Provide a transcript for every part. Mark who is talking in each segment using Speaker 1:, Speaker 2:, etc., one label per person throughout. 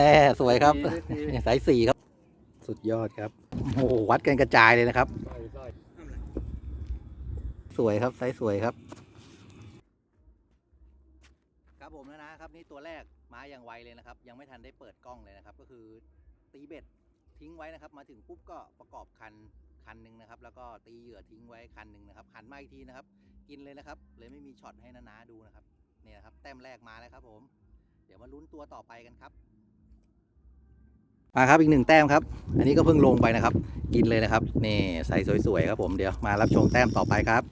Speaker 1: แน่สวยครับ
Speaker 2: ดีดี
Speaker 1: สายสี่ครับ สุดยอดครับ โอ้โหวัดกันกระจายเลยนะครับ
Speaker 2: ใส่ใส่
Speaker 1: สวยครับไซส์สวยครับ ครับผมนะนะครับนี่ตัวแรกมาอย่างไวเลยนะครับ ยังไม่ทันได้เปิดกล้องเลยนะครับ ก็คือตีเบ็ดทิ้งไว้นะครับ มาถึงปุ๊บก็ประกอบคันคันหนึ่งนะครับ แล้วก็ตีเหยื่อทิ้งไว้คันหนึ่งนะครับหันมาอีกทีนะครับ กินเลยนะครับ เลยไม่มีช็อตให้นาๆดูนะครับนี่นะครับ แต้มแรกมาแล้วครับผม เดี๋ยวมาลุ้นตัวต่อไปกันครับ มาครับอีกหนึ่งแต้มครับ อันนี้ก็เพิ่งลงไปนะครับ กินเลยนะครับ นี่ใส่สวยๆครับผมเดี๋ยวมารับชมแต้มต่อไปครับ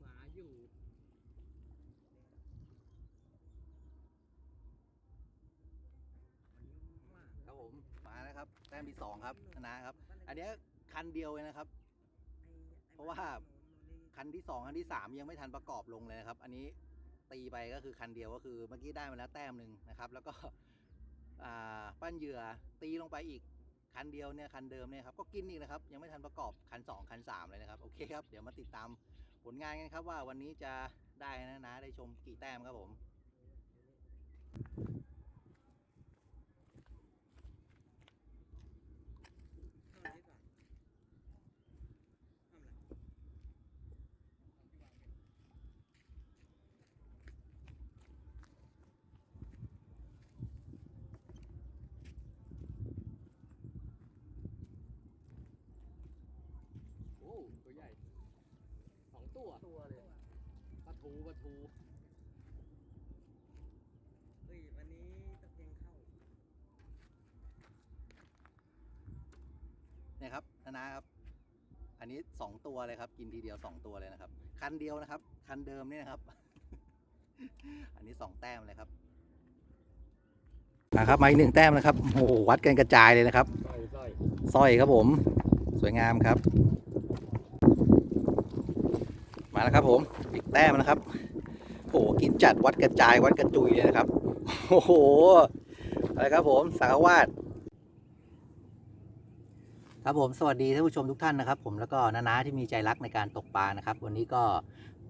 Speaker 2: หมาอยู่
Speaker 1: ครับผมมาแล้วครับแต้มที่สองครับชนะครับ อันนี้คันเดียวเลยนะครับ เพราะว่าคันที่สองคันที่สามยังไม่ทันประกอบลงเลยนะครับ อันนี้ตีไปก็คือคันเดียวก็คือเมื่อกี้ได้มาแล้วแต้มหนึ่งนะครับ แล้วก็ปั้นเหยื่อตีลงไปอีกคันเดียวเนี่ยคันเดิมเนี่ยครับก็กินอีกนะครับ ยังไม่ทันประกอบคันสองคันสามเลยนะครับโอเคครับเดี๋ยวมาติดตามผลงานกันครับว่าวันนี้จะได้นะนะได้ชมกี่แต้มครับผม
Speaker 2: โอ้ตัวใหญ่สอง ตัวตัวเลยปลาทูปลาทู
Speaker 3: เฮ้ยวันนี้ตะเพียงเข้า
Speaker 1: เนี่ยครับนานะครับ อันนี้สองตัวเลยครับ กินทีเดียวสองตัวเลยนะครับ คันเดียวนะครับ คันเดิมเนี่ยนะครับ อันนี้สองแต้มเลยครับนะครับมาอีกหนึ่งแต้มนะครับโอ้โหวัดกันกระจายเลยนะครับ
Speaker 2: ใส่ใส่
Speaker 1: สร้อยครับผม สวยงามครับ มาแล้วครับผมอีกแต้มนะครับโอ้โหกินจัดวัดกระจายวัดกระจุยเลยนะครับโอ้โหอะไรครับผมสารวาดครับผมสวัสดีท่านผู้ชมทุกท่านนะครับ ผมแล้วก็นานาที่มีใจรักในการตกปลานะครับ วันนี้ก็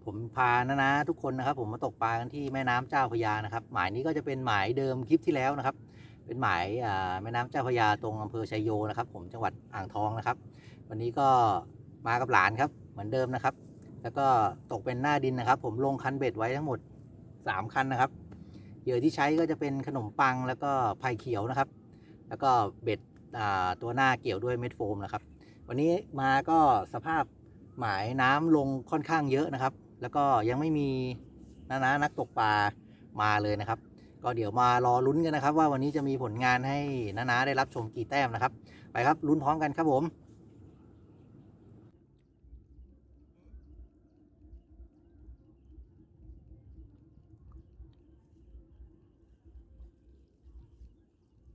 Speaker 1: ผมพานานาทุกคนนะครับ ผมมาตกปลากันที่แม่น้ำเจ้าพยานะครับ หมายนี้ก็จะเป็นหมายเดิมคลิปที่แล้วนะครับ เป็นหมายแม่น้ำเจ้าพยาตรงอำเภอชัยโยนะครับ ผมจังหวัดอ่างทองนะครับ วันนี้ก็มากับหลานครับ เหมือนเดิมนะครับ แล้วก็ตกเป็นหน้าดินนะครับ ผมลงคันเบ็ดไว้ทั้งหมด 3 คันนะครับ เหยื่อที่ใช้ก็จะเป็นขนมปังแล้วก็ไผ่เขียวนะครับ แล้วก็เบ็ดตัวหน้าเกี่ยวด้วยเม็ดโฟมนะครับ วันนี้มาก็สภาพหมายน้ำลงค่อนข้างเยอะนะครับ แล้วก็ยังไม่มีนานานักตกปลามาเลยนะครับ ก็เดี๋ยวมารอลุ้นกันนะครับ ว่าวันนี้จะมีผลงานให้นานาได้รับชมกี่แต้มนะครับ ไปครับลุ้นพร้อมกันครับผม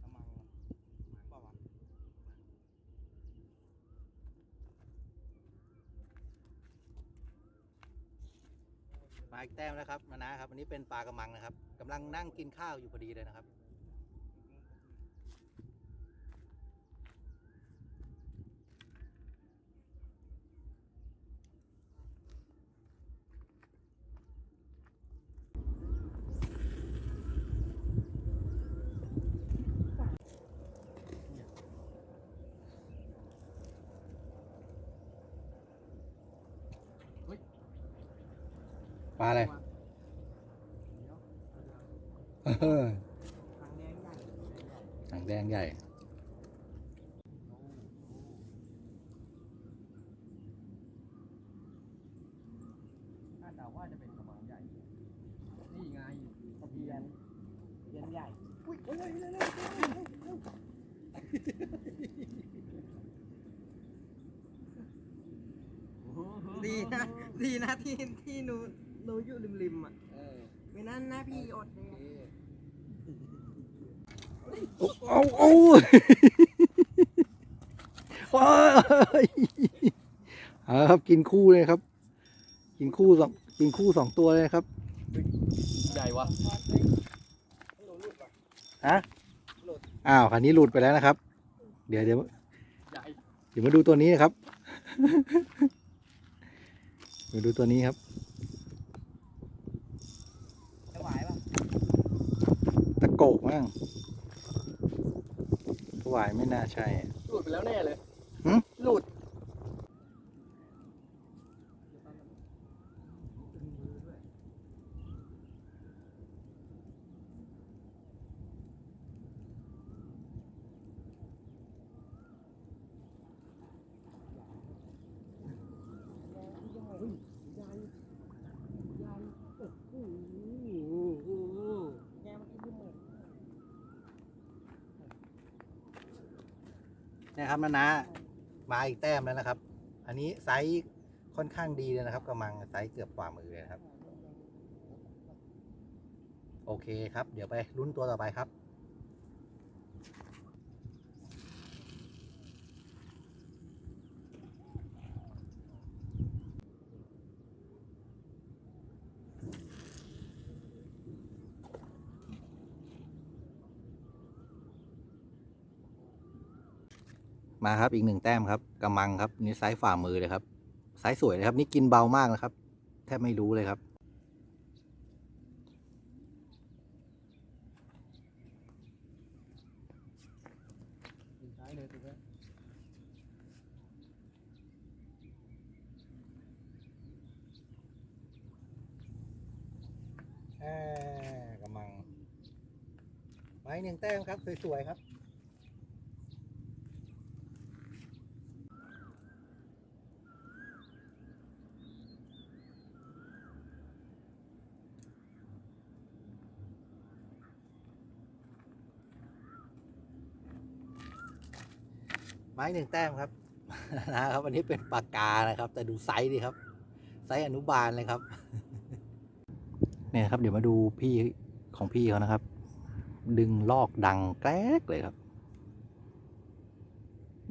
Speaker 2: กำลังหมายความว่า
Speaker 1: มาอีกแต้มแล้วครับนานะครับ วันนี้เป็นปลากระมังนะครับกำลังนั่งกินข้าวอยู่พอดีเลยนะครับ ลาอะไร
Speaker 3: ทางแดงใหญ่
Speaker 1: หางแดงใหญ่
Speaker 2: คาดเดาว่าจะเป็นกระมังใหญ่ นี่ไง
Speaker 3: ตะเพียนะเพียนใหญ่อุ้ยเฮ้ยเฮ้ยเฮ้ยเฮ้ยดีนะดีนะที่ที่หนู หนูอยู่ริมริมๆอะ
Speaker 2: เออ
Speaker 3: ไม่นั้นนะพี่อดเลย
Speaker 1: เอาเอาว้ายเอาครับกินคู่เลยครับกินกินคู่สองกินคู่สองตัวเลยครับ
Speaker 2: ใหญ่วะ
Speaker 1: ฮะ อ้าวคันนี้หลุดไปแล้วนะครับ เดี๋ยวเดี๋ยว
Speaker 2: ใหญ่
Speaker 1: เดี๋ยวมาดูตัวนี้นะครับ มาดูตัวนี้ครับ
Speaker 3: จะไหวปะ
Speaker 1: ตะโกกมั้งหวายไม่น่าใช่
Speaker 2: หลุดไปแล้วแน่เลย
Speaker 1: หึ
Speaker 2: หลุด
Speaker 3: แง่เมื่อกี้ที่มือ
Speaker 1: เนะครับนะนามาอีกแต้มแล้วนะครับ อันนี้ไซส์ค่อนข้างดีเลยนะครับกำมังไซส์เกือบฝ่ามือเลยนะครับ โอเคครับ เดี๋ยวไปลุ้นตัวต่อไปครับ มาครับอีกหนึ่งแต้มครับกำมังครับนี่ไซส์ฝ่ามือเลยครับไซส์สวยเลยครับ นี่กินเบามากนะครับ แทบไม่รู้เลยครับ
Speaker 2: เลยถูกไหม
Speaker 1: อ่ากำมังไม้หนึ่งแต้มครับ สวย ๆ ครับ ม้หนึ่งแต้มครับนะครับอันนี้เป็นปากกานะครับ แต่ดูไซส์ดิครับ ไซส์อนุบาลเลยครับ เนี่ยครับ เดี๋ยวมาดูพี่ของพี่เขานะครับ ดึงลอกดังแกรกเลยครับ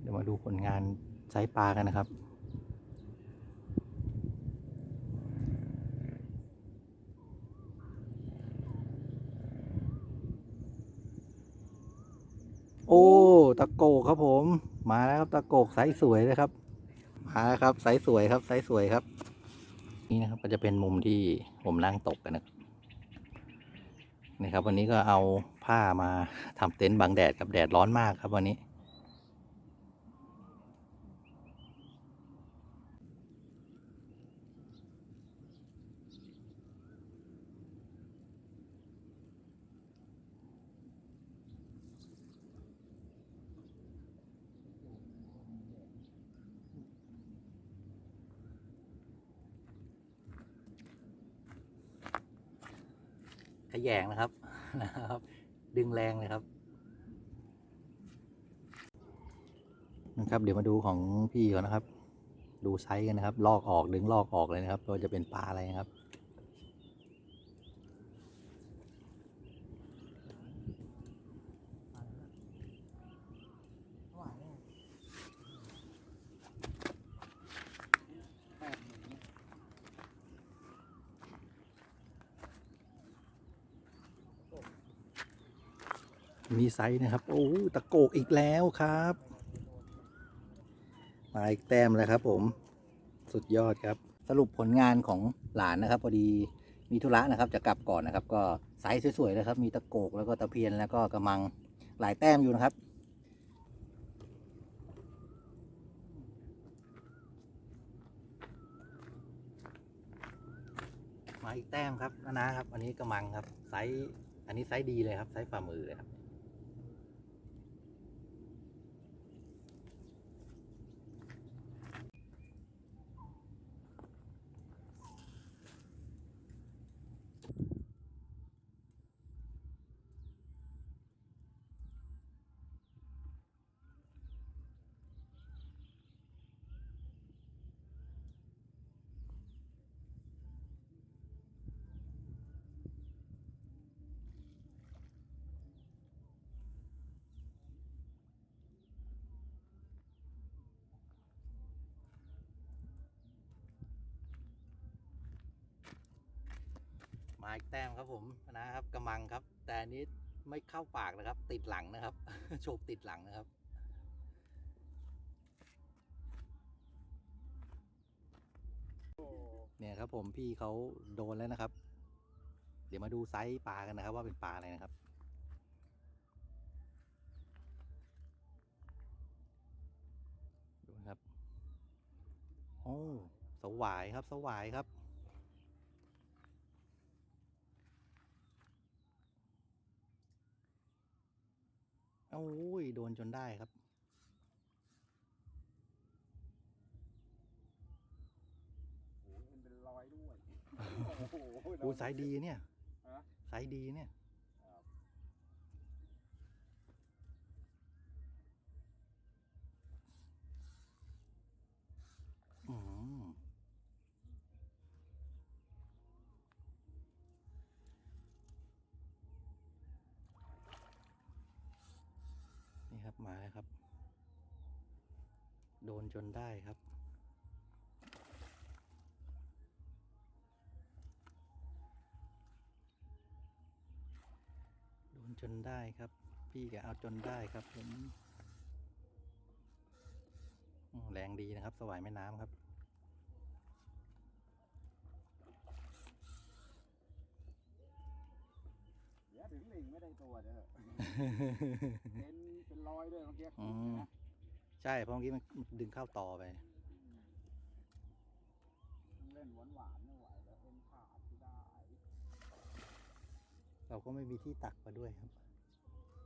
Speaker 1: เดี๋ยวมาดูผลงานไซส์ปลากันนะครับโอ้ ตะโกครับผม มาแล้วครับตะโกกไซส์สวยเลยครับ มาแล้วครับไซส์สวยครับไซส์สวยครับ นี่นะครับก็จะเป็นมุมที่ผมนั่งตกกันนะครับนี่ครับ วันนี้ก็เอาผ้ามาทำเต็นท์บังแดดกับแดดร้อนมากครับวันนี้ ขยงนะครับนะครับ ดึงแรงเลยครับนะครับ เดี๋ยวมาดูของพี่เขานะครับ ดูไซส์กันนะครับ ลอกออกดึงลอกออกเลยนะครับว่าจะเป็นปลาอะไรนะครับ
Speaker 3: ไหวเนี่ย
Speaker 2: แปดหนึ่ง
Speaker 1: มีไซส์นะครับ โอ้ตะโกกอีกแล้วครับ มาอีกแต้มแล้วครับ ผม สุดยอดครับ สรุปผลงานของหลานนะครับ พอดีมีธุระนะครับ จะกลับก่อนนะครับ ก็ไซส์สวยๆนะครับ มีตะโกกแล้วก็ตะเพียนแล้วก็กระมังหลายแต้มอยู่นะครับมาอีกแต้มครับนานะครับ อันนี้กระมังครับ ไซส์ อันนี้ไซส์ดีเลยครับ ไซส์ฝ่ามือเลยครับ มาอีกแต้มครับผมนะครับกระมังครับ แต่อันนี้ไม่เข้าปากนะครับ ติดหลังนะครับ โฉบติดหลังนะครับ เนี่ยครับผมพี่เขาโดนแล้วนะครับ เดี๋ยวมาดูไซส์ปลากันนะครับ ว่าเป็นปลาอะไรนะครับดูนะครับโอ้สวายครับสวายครับ โอ้ย โดนจนได้ครับ
Speaker 3: โหมันเป็นรอยด้วย โอ้โห
Speaker 1: โอ้ไซส์ดีเนี่ย
Speaker 3: ฮะ
Speaker 1: ไซส์ดีเนี่ย
Speaker 3: ครับ
Speaker 1: อืมนี่ครับมาแล้วครับ โดน จนได้ครับ โดนจนได้ครับ พี่แกเอาจนได้ครับผมอืมแรงดีนะครับ สวายแม่น้ำครับ
Speaker 3: เดี๋ยวถึงหลิงไม่ได้ตัวเด้อเป็นเป็นรอยด้วยเมื่อกี้
Speaker 1: อืม
Speaker 3: นะ
Speaker 1: ใช่เพราะเมื่อกี้มันดึงเข้าต่อไป
Speaker 3: เล่นหวานหวานๆไม่ไหวแล้วเอ็นขาดที่ได้
Speaker 1: เราก็ไม่มีที่ตักมาด้วยครับ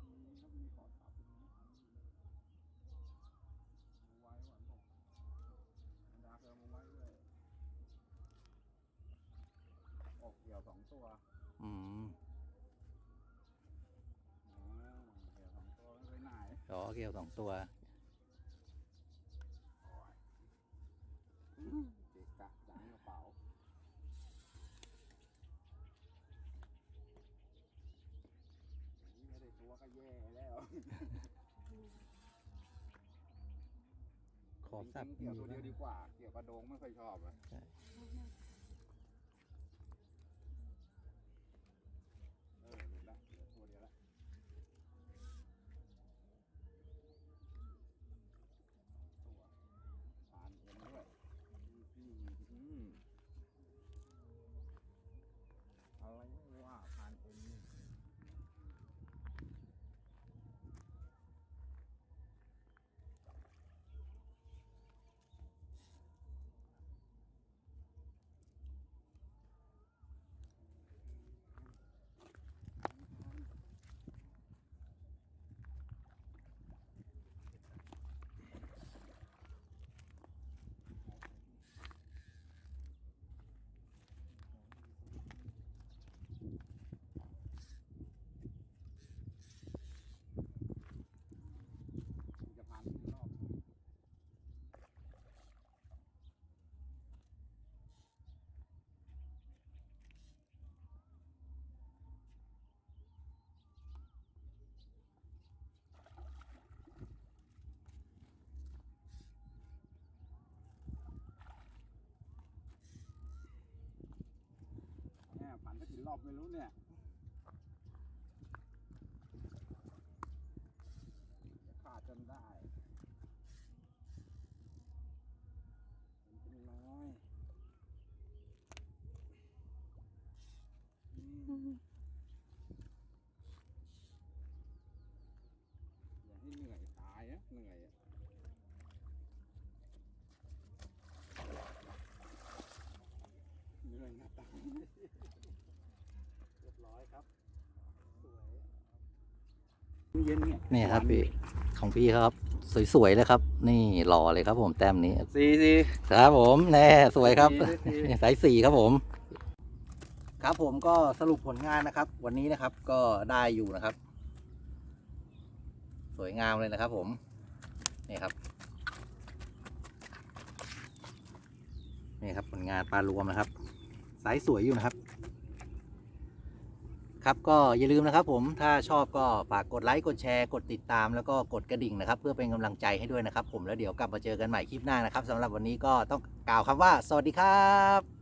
Speaker 3: อืมก็มีขอตับตรงนี้เอาไว้หวานบอกมันดาเพิ่มเอาไว้ด้วยออกเกี่ยวสองตัว
Speaker 1: อืม
Speaker 3: อ๋อเกี่ยวสองตัวไม่ไปไหน
Speaker 1: อ๋อเกี่ยวสองตัว
Speaker 3: เกะกะจังกระเป๋านี่ไม่ได้ตัวก็แย่แล้ว
Speaker 1: ข อบสับ
Speaker 3: จริงๆเกี่ยว
Speaker 1: มี
Speaker 3: ตัวเดียว
Speaker 1: บ้าง
Speaker 3: ดีกว่า เกี่ยวกระโดงไม่ค่อยชอบอะ
Speaker 1: ใช่
Speaker 3: เออหลุดละเหลือตัวเดียวละตัวปานเอ็นด้วยอืมอืมอะไรไม่ว่าปานเอ็นนี่ จะผ่านกี่รอบ เนี่ยผ่านสักกี่ร อบไม่รู้เนี่ยจะขาดจนได้เป็นน้อยอืมอย่าให้เหนื่อยตายนะเหนื่อยอะเหนื่อยนะตาย
Speaker 1: เรียบร้อยครับ สวย
Speaker 3: เย็ นเนี่ย
Speaker 1: นี่ครับพี่ของพี่ครับ สวยๆเลยครับ นี่หล่อเลยครับผมแต้มนี้
Speaker 3: สี่สี่
Speaker 1: ครับผมแน่สวยครับ
Speaker 3: สี่สี่
Speaker 1: สายสี่ครับผม ครับผมก็สรุปผลงานนะครับ วันนี้นะครับก็ได้อยู่นะครับ สวยงามเลยนะครับ ผมนี่ครับนี่ครับผลงานปลารวมนะครับไซส์สวยอยู่นะครับ ครับก็อย่าลืมนะครับผมถ้าชอบก็ฝากกดไลค์กดแชร์กดติดตามแล้วก็กดกระดิ่งนะครับ เพื่อเป็นกำลังใจให้ด้วยนะครับ ผมแล้วเดี๋ยวกลับมาเจอกันใหม่คลิปหน้านะครับสำหรับวันนี้ก็ต้องกล่าวคำว่า สวัสดีครับ